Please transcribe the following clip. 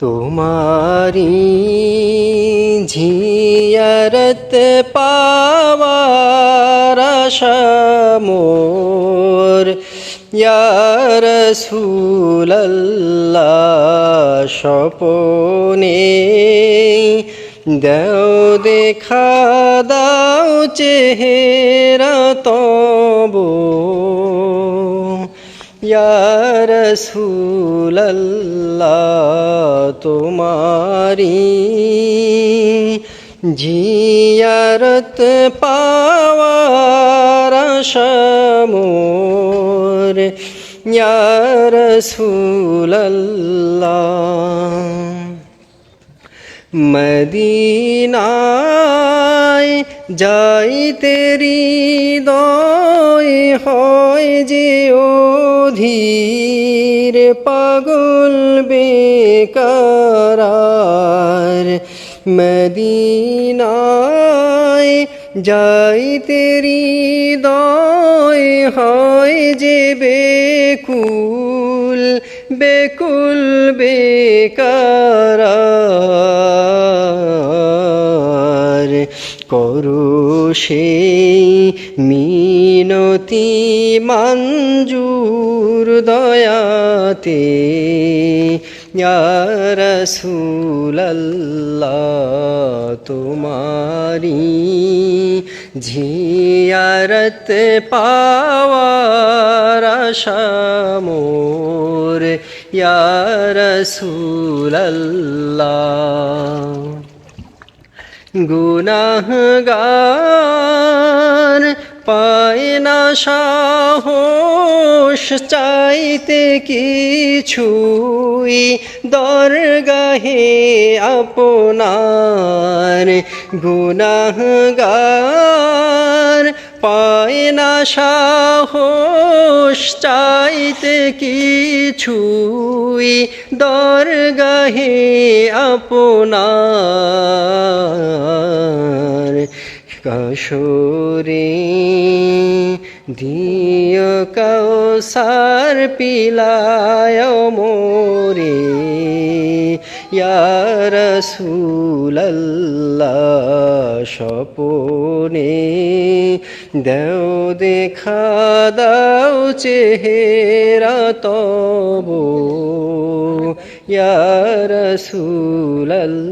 তোমারি ঝিয়ারত পাওয়ার মোর। ইয়ার সুল্লাহ স্বপনে দেও দেখা দাও চেহারা তবো। ইয়ার সুল্লাহ তোমারি জিয়ারত পাওয়ার সমোর ইয়ার সুল্লাহ মদিনায় যাইতে হৃদয় হয় যে অধীর পাগল বেকার মদিনায় যাইতে হৃদয় হয় যে বেকুল বেকুল বেকার করু সেই মিনতি মঞ্জুর দয়াতে। রসুল্লাহ তোমারি ঝিয়ারত পাওয়ার শামোর রসুল্লাহ গুনাহগার পায় না সাহস, চাইতে কিছুই দরগাহে আপনার। গুনাহগার পায় না সাহস, চাইতে কিছুই দরগাহে আপনার। কাশরে দিয় কৌসার পিলায় মোরে ইয়ার সুল্লাহ স্বপনে দেও দেখা, দাও চেহারা তব ইয়ার সুল্লাহ